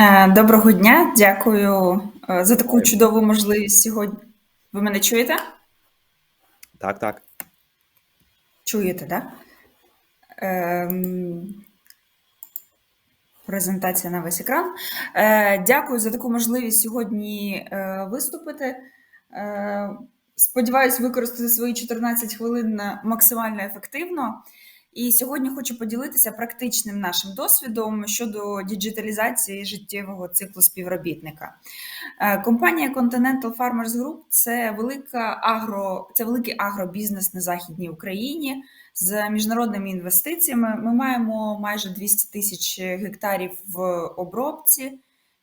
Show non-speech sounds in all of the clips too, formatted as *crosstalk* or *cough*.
Е, доброго дня, дякую е, за таку чудову можливість сьогодні. Ви мене чуєте? Так, так. Чуєте, так? Ем, презентація на весь екран. Е, дякую за таку можливість сьогодні виступити. Сподіваюсь, використати свої 14 хвилин максимально ефективно. І сьогодні хочу поділитися практичним нашим досвідом щодо діджиталізації життєвого циклу співробітника. Е, компанія Continental Farmers Group це велика агро, це великий агробізнес на Західній Україні з міжнародними інвестиціями. Ми маємо майже 200 тисяч гектарів в обробці.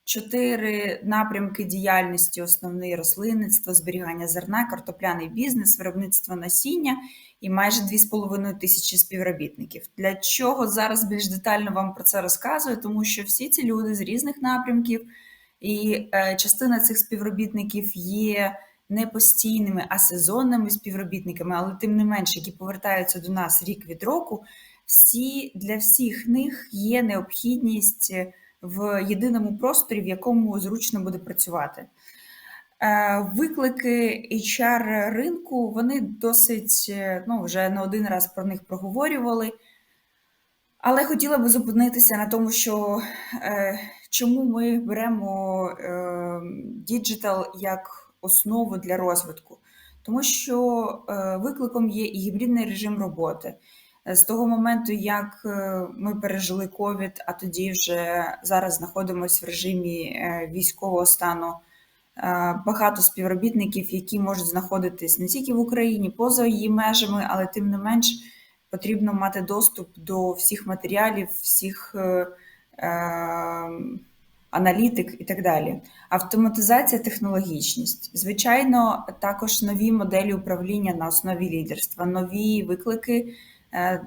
Чотири напрямки діяльності: основний рослинництво, зберігання зерна, картопляний бізнес, виробництво насіння і майже 2,5 тисячі співробітників. Для чого зараз більш детально вам про це розказую? Тому що всі ці люди з різних напрямків, і е, частина цих співробітників є не постійними, а сезонними співробітниками, але тим не менше, які повертаються до нас рік від року. Всі для всіх них є необхідність в єдиному просторі, в якому зручно буде працювати. Е, виклики HR ринку вони досить е, ну, вже не один раз про них проговорювали. Але хотіла би зупинитися на тому, що е, чому ми беремо е, діджитал як основу для розвитку. Тому що е, викликом є і гібридний режим роботи. З того моменту, як е, ми пережили ковід, а тоді вже зараз знаходимося в режимі е, військового стану. Е, багато співробітників, які можуть знаходитись не тільки в Україні, поза її межами, але тим не менш потрібно мати доступ до всіх матеріалів, всіх е, аналітик і так далі. Автоматизація, технологічність. Звичайно, також нові моделі управління на основі лідерства, нові виклики. Е,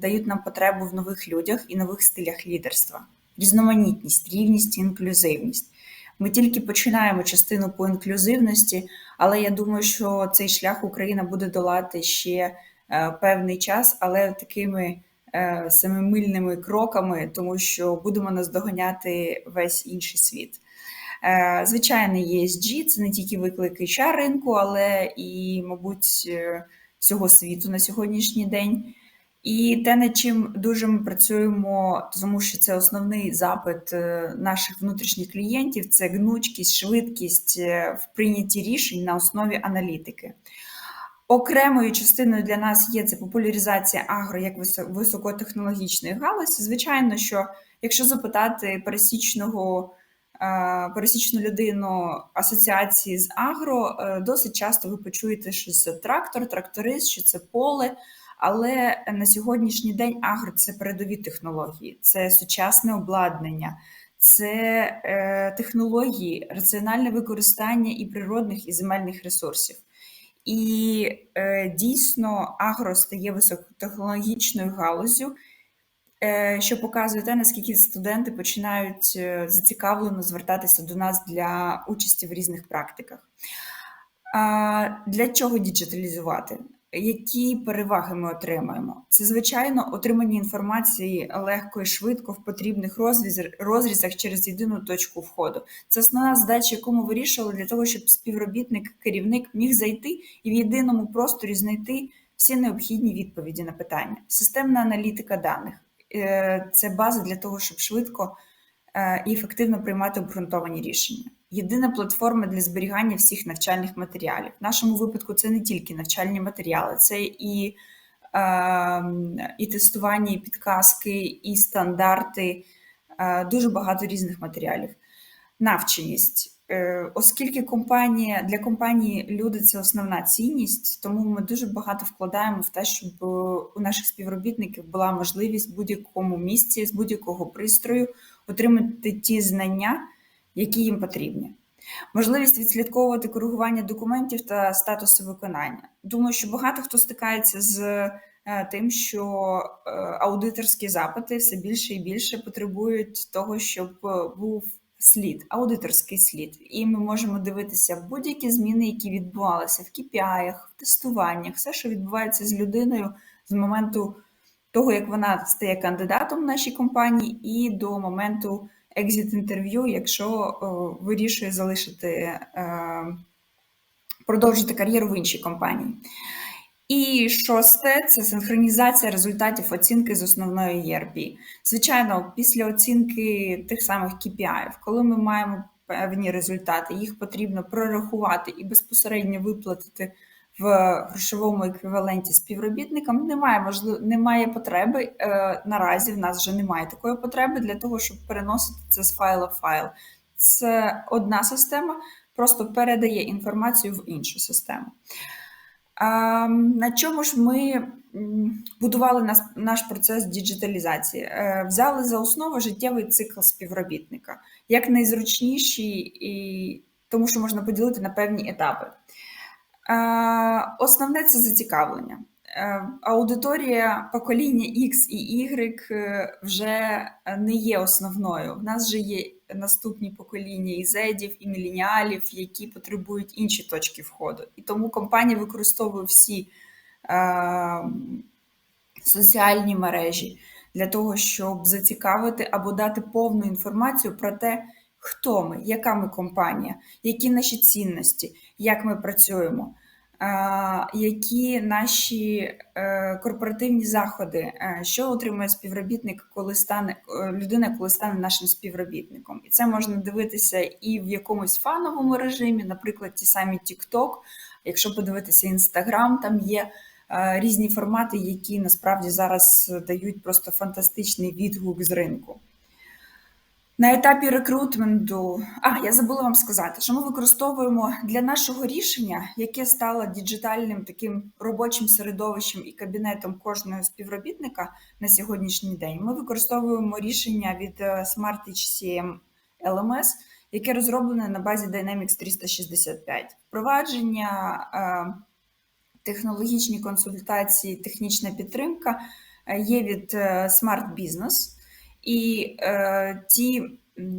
дають нам потребу в нових людях і нових стилях лідерства, різноманітність, рівність інклюзивність. Ми тільки починаємо частину по інклюзивності, але я думаю, що цей шлях Україна буде долати ще е, певний час, але такими е, семимильними кроками, тому що будемо наздоганяти весь інший світ. Звичайно, ESG – це не тільки виклики HR ринку, але і, мабуть, всього світу на сьогоднішній день. І те, над чим дуже ми працюємо, тому що це основний запит е, наших внутрішніх клієнтів це гнучкість, швидкість е, в прийнятті рішень на основі аналітики. Окремою частиною для нас є це популяризація агро як високотехнологічної галузі. Звичайно, що якщо запитати пересічного е, пересічну людину асоціації з агро, досить часто ви почуєте, що це трактор, тракторист, що це поле. Але на сьогоднішній день агро це передові технології, це сучасне обладнання, це е, технології, раціональне використання і природних і земельних ресурсів. І е, дійсно агро стає високотехнологічною галузю, е, що показує те, наскільки студенти починають зацікавлено звертатися до нас для участі в різних практиках. Для чого діджиталізувати? Які переваги ми отримаємо? Це звичайно отримання інформації легко і швидко в потрібних розрізах через єдину точку входу. Це основна задача, яку ми вирішували для того, щоб співробітник, керівник міг зайти і в єдиному просторі знайти всі необхідні відповіді на питання. Системна аналітика даних е, це база для того, щоб швидко е, і ефективно приймати обґрунтовані рішення єдина платформа для зберігання всіх навчальних матеріалів. В нашому випадку це не тільки навчальні матеріали, це і е, і тестування, і підказки, і стандарти, е, дуже багато різних матеріалів. Навченість. Е, оскільки компанія для компанії люди це основна цінність, тому ми дуже багато вкладаємо в те, щоб у наших співробітників була можливість в будь-якому місці з будь-якого пристрою отримати ті знання, які їм потрібні. Можливість відслідковувати коригування документів та статусу виконання. Думаю, що багато хто стикається з е, тим, що е, аудиторські запити все більше і більше потребують того, щоб е, був слід, аудиторський слід. І ми можемо дивитися будь-які зміни, які відбувалися в KPI, в тестуваннях, все, що відбувається з людиною з моменту того, як вона стає кандидатом в нашій компанії, і до моменту екзит-інтерв'ю, якщо о, вирішує залишити, е, продовжити кар'єру в іншій компанії. І шосте це синхронізація результатів оцінки з основної ERP. Звичайно, після оцінки тих самих KPI, коли ми маємо певні результати, їх потрібно прорахувати і безпосередньо виплатити в грошовому еквіваленті співробітникам. Немає можливо, немає потреби. Е, наразі в нас вже немає такої потреби для того, щоб переносити це з файла в файл. Це одна система, просто передає інформацію в іншу систему. На чому ж ми будували наш процес діджиталізації? Е, Взяли за основу життєвий цикл співробітника, як найзручніший, і тому що можна поділити на певні етапи. Е, Основне це зацікавлення. Е, Аудиторія покоління X і Y е, вже не є основною. В нас вже є наступні покоління і зедів, і міленіалів, які потребують інші точки входу. І тому компанія використовує всі е, соціальні мережі для того, щоб зацікавити або дати повну інформацію про те, хто ми, яка ми компанія, які наші цінності, як ми працюємо. Які наші е, корпоративні заходи, е, що отримує співробітник, коли стане е, людина, коли стане нашим співробітником, і це можна дивитися і в якомусь фановому режимі, наприклад, ті самі TikTok, Якщо подивитися Instagram, там є різні формати, які насправді зараз дають просто фантастичний відгук з ринку. На етапі рекрутменту, а я забула вам сказати, що ми використовуємо для нашого рішення, яке стало діджитальним таким робочим середовищем і кабінетом кожного співробітника на сьогоднішній день. Ми використовуємо рішення від е, Smart HCM LMS, яке розроблене на базі Dynamics 365. Впровадження, е, технологічні консультації, технічна підтримка е, є від Smart Business. І е, ті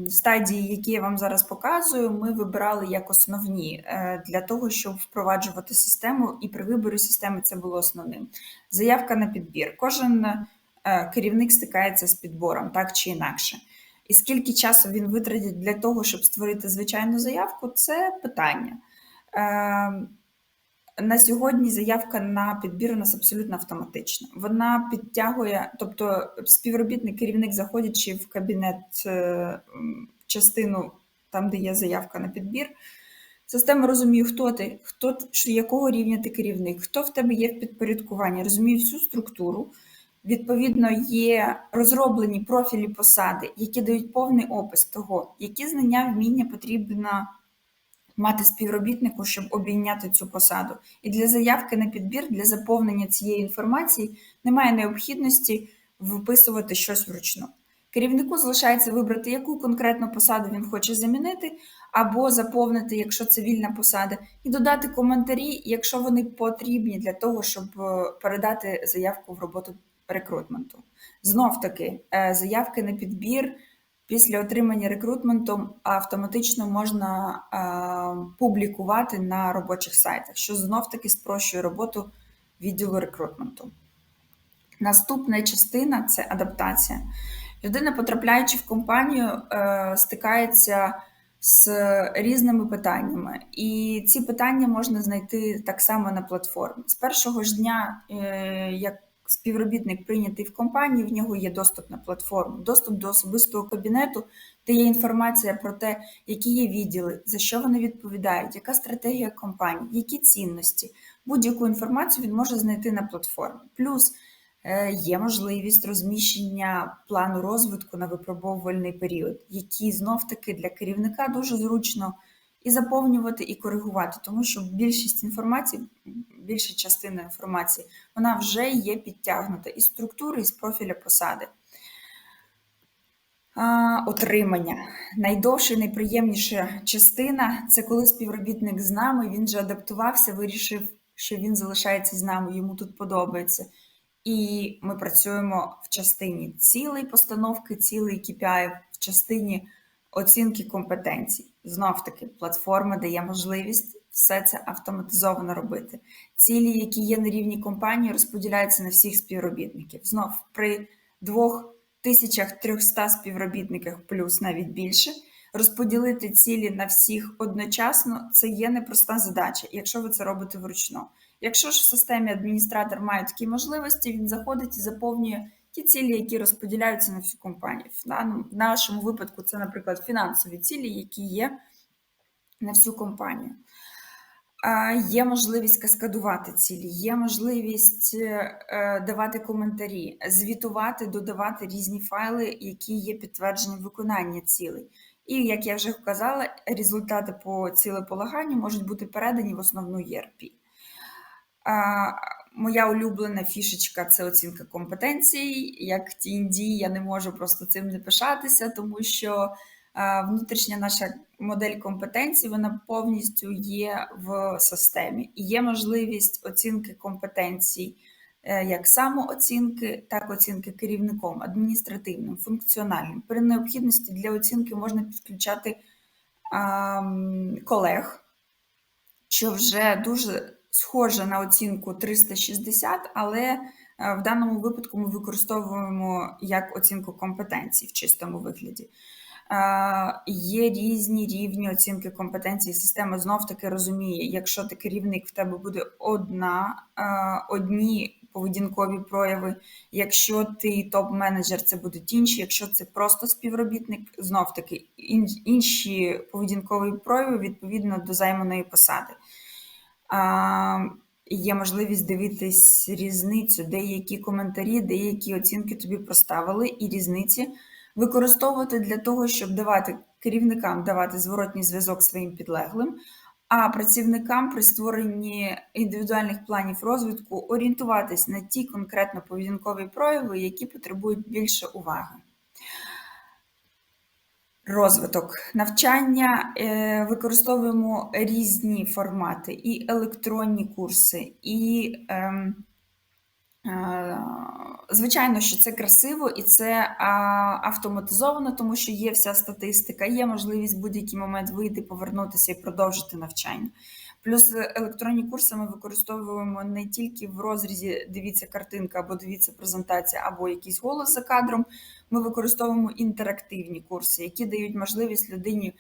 стадії, які я вам зараз показую, ми вибирали як основні е, для того, щоб впроваджувати систему, і при виборі системи це було основним. Заявка на підбір. Кожен е, керівник стикається з підбором, так чи інакше. І скільки часу він витратить для того, щоб створити звичайну заявку, це питання. На сьогодні заявка на підбір у нас абсолютно автоматична. Вона підтягує, тобто співробітник, керівник, заходячи в кабінет е, частину, там, де є заявка на підбір, система розуміє, хто ти, хто якого рівня ти керівник, хто в тебе є в підпорядкуванні, розуміє всю структуру. Відповідно, є розроблені профілі посади, які дають повний опис того, які знання вміння потрібно мати співробітнику, щоб обійняти цю посаду. І для заявки на підбір, для заповнення цієї інформації немає необхідності виписувати щось вручну. Керівнику залишається вибрати, яку конкретну посаду він хоче замінити, або заповнити, якщо це вільна посада, і додати коментарі, якщо вони потрібні для того, щоб е, передати заявку в роботу рекрутменту. Знов таки, е, заявки на підбір після отримання рекрутменту автоматично можна е, публікувати на робочих сайтах, що знов таки спрощує роботу відділу рекрутменту. Наступна частина це адаптація. Людина, потрапляючи в компанію, е, стикається з різними питаннями, і ці питання можна знайти так само на платформі. З першого ж дня, як співробітник прийнятий в компанії, в нього є доступ на платформу, доступ до особистого кабінету, де є інформація про те, які є відділи, за що вони відповідають, яка стратегія компанії, які цінності. Будь-яку інформацію він може знайти на платформі. Плюс е, є можливість розміщення плану розвитку на випробовувальний період, який знов-таки для керівника дуже зручно і заповнювати, і коригувати, тому що більшість інформації, більша частина інформації, вона вже є підтягнута із структури, із профіля посади. Отримання. Найдовша і найприємніша частина це коли співробітник з нами, він вже адаптувався, вирішив, що він залишається з нами, йому тут подобається. І ми працюємо в частині цілої постановки, цілий KPI, в частині оцінки компетенцій. Знов таки, платформа дає можливість все це автоматизовано робити. Цілі, які є на рівні компанії, розподіляються на всіх співробітників. Знов при двох 1300 співробітниках плюс навіть більше. Розподілити цілі на всіх одночасно це є непроста задача, якщо ви це робите вручну. Якщо ж в системі адміністратор має такі можливості, він заходить і заповнює ті цілі, які розподіляються на всю компанію. В нашому випадку це, наприклад, фінансові цілі, які є на всю компанію. Є можливість каскадувати цілі, є можливість е, давати коментарі, звітувати, додавати різні файли, які є підтвердженням виконання цілей. І, як я вже вказала, результати по цілеполаганню можуть бути передані в основну ERP. Моя улюблена фішечка це оцінка компетенцій. Як TND я не можу просто цим не пишатися, тому що а, внутрішня наша модель компетенцій вона повністю є в системі. І є можливість оцінки компетенцій е, як самооцінки, так і оцінки керівником, адміністративним, функціональним. При необхідності для оцінки можна підключати колег, що вже дуже схоже на оцінку 360, але е, в даному випадку ми використовуємо як оцінку компетенцій в чистому вигляді. Е, Є різні рівні оцінки компетенцій. Система знов таки розуміє, якщо ти керівник, в тебе буде одна, е, одні поведінкові прояви. Якщо ти топ-менеджер, це будуть інші. Якщо це просто співробітник, знов таки інші поведінкові прояви відповідно до займаної посади. Є можливість дивитись різницю, деякі коментарі, деякі оцінки тобі проставили, і різниці використовувати для того, щоб давати керівникам давати зворотній зв'язок своїм підлеглим, а працівникам при створенні індивідуальних планів розвитку орієнтуватись на ті конкретно поведінкові прояви, які потребують більше уваги. Розвиток навчання е, використовуємо різні формати, і електронні курси, і ем, е, звичайно, що це красиво і це автоматизовано, тому що є вся статистика, є можливість в будь-який момент вийти, повернутися і продовжити навчання. Плюс електронні курси ми використовуємо не тільки в розрізі дивіться картинка або дивіться презентація, або якийсь голос за кадром. Ми використовуємо інтерактивні курси, які дають можливість людині е,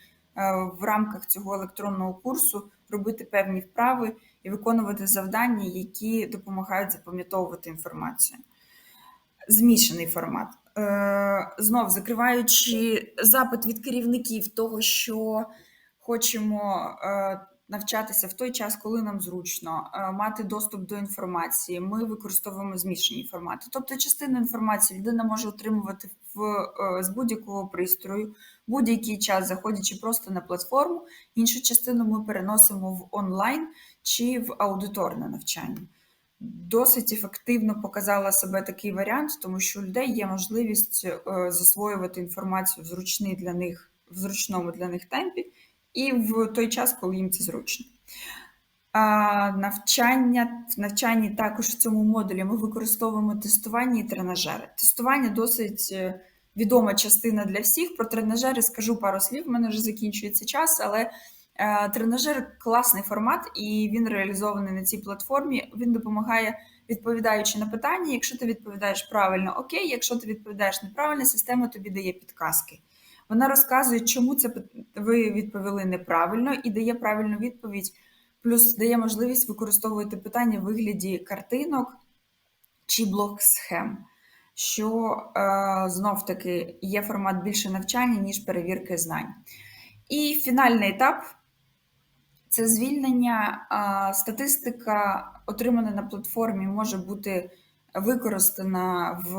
в рамках цього електронного курсу робити певні вправи і виконувати завдання, які допомагають запам'ятовувати інформацію. Змішаний формат. Е, Знов закриваючи запит від керівників того, що хочемо е, навчатися в той час, коли нам зручно, е, мати доступ до інформації. Ми використовуємо змішані формати. Тобто, частину інформації людина може отримувати в, е, з будь-якого пристрою, будь-який час, заходячи просто на платформу. Іншу частину ми переносимо в онлайн чи в аудиторне навчання. Досить ефективно показала себе такий варіант, тому що у людей є можливість е, засвоювати інформацію в зручний для них, в зручному для них темпі, і в той час, коли їм це зручно. Навчання в навчанні також в цьому модулі ми використовуємо тестування і тренажери. Тестування досить е, відома частина для всіх. Про тренажери скажу пару слів. У мене вже закінчується час, але е, тренажер класний формат, і він реалізований на цій платформі. Він допомагає, відповідаючи на питання. Якщо ти відповідаєш правильно, окей. Якщо ти відповідаєш неправильно, система тобі дає підказки. Вона розказує, чому це ви відповіли неправильно, і дає правильну відповідь. Плюс дає можливість використовувати питання в вигляді картинок чи блок-схем, що е, знов таки є формат більше навчання, ніж перевірки знань. І фінальний етап це звільнення. А, Статистика, отримана на платформі, може бути використана в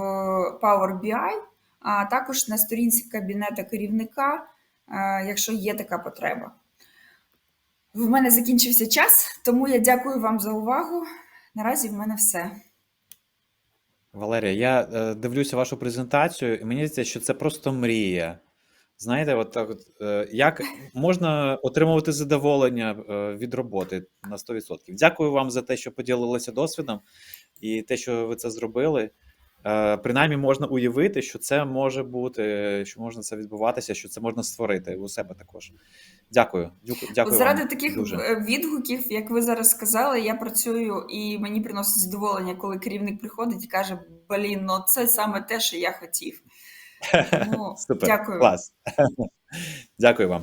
Power BI, а також на сторінці кабінета керівника, е, якщо є така потреба. В мене закінчився час, тому я дякую вам за увагу. Наразі в мене все. Валерія, я е, дивлюся вашу презентацію, і мені здається, що це просто мрія. Знаєте, от так, от, е, як можна отримувати задоволення від роботи на 100%. Дякую вам за те, що поділилися досвідом і те, що ви це зробили. Е, принаймні можна уявити, що це може бути, що можна це відбуватися, що це можна створити у себе також. Дякую. Дякую, От заради вам таких дуже. е, відгуків, як ви зараз сказали, я працюю і мені приносить задоволення, коли керівник приходить і каже: Блін, ну це саме те, що я хотів. *laughs* Ну, Супер, дякую. клас. *laughs* Дякую вам.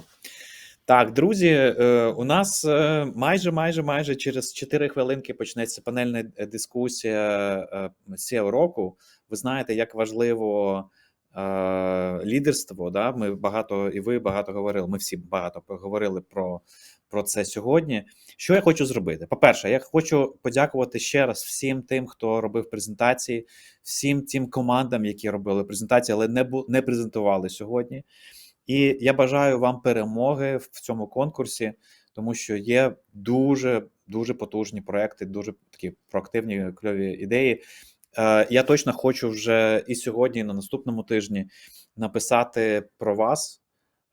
Так, друзі, е, у нас е, майже, майже, майже через 4 хвилинки почнеться панельна е, дискусія SEO року. Ви знаєте, як важливо лідерство. Да? Ми багато, і ви багато говорили. Ми всі багато поговорили про, про це сьогодні. Що я хочу зробити? По-перше, я хочу подякувати ще раз всім тим, хто робив презентації, всім тим командам, які робили презентації, але не не презентували сьогодні. І я бажаю вам перемоги в цьому конкурсі, тому що є дуже дуже потужні проекти, дуже такі проактивні кльові ідеї. Е, я точно хочу вже і сьогодні, і на наступному тижні написати про вас,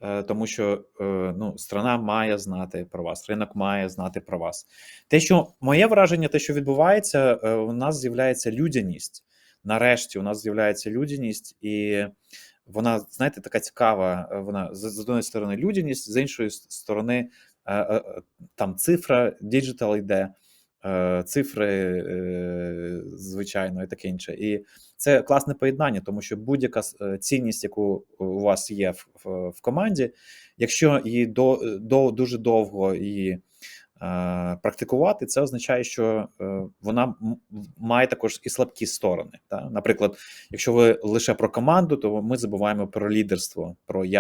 е, тому що е, ну, страна має знати про вас, ринок має знати про вас. Те, що моє враження, те, що відбувається, е, у нас з'являється людяність. Нарешті у нас з'являється людяність, і вона, знаєте, така цікава. е, Вона з, одної сторони людяність, з іншої сторони, е, е, там цифра, діджитал йде, цифри, звичайно, і таке інше. І це класне поєднання, тому що будь-яка цінність, яку у вас є в, в, команді, якщо її до, до дуже довго її практикувати, це означає, що е, вона має також і слабкі сторони. Та? Наприклад, якщо ви лише про команду, то ми забуваємо про лідерство, про я.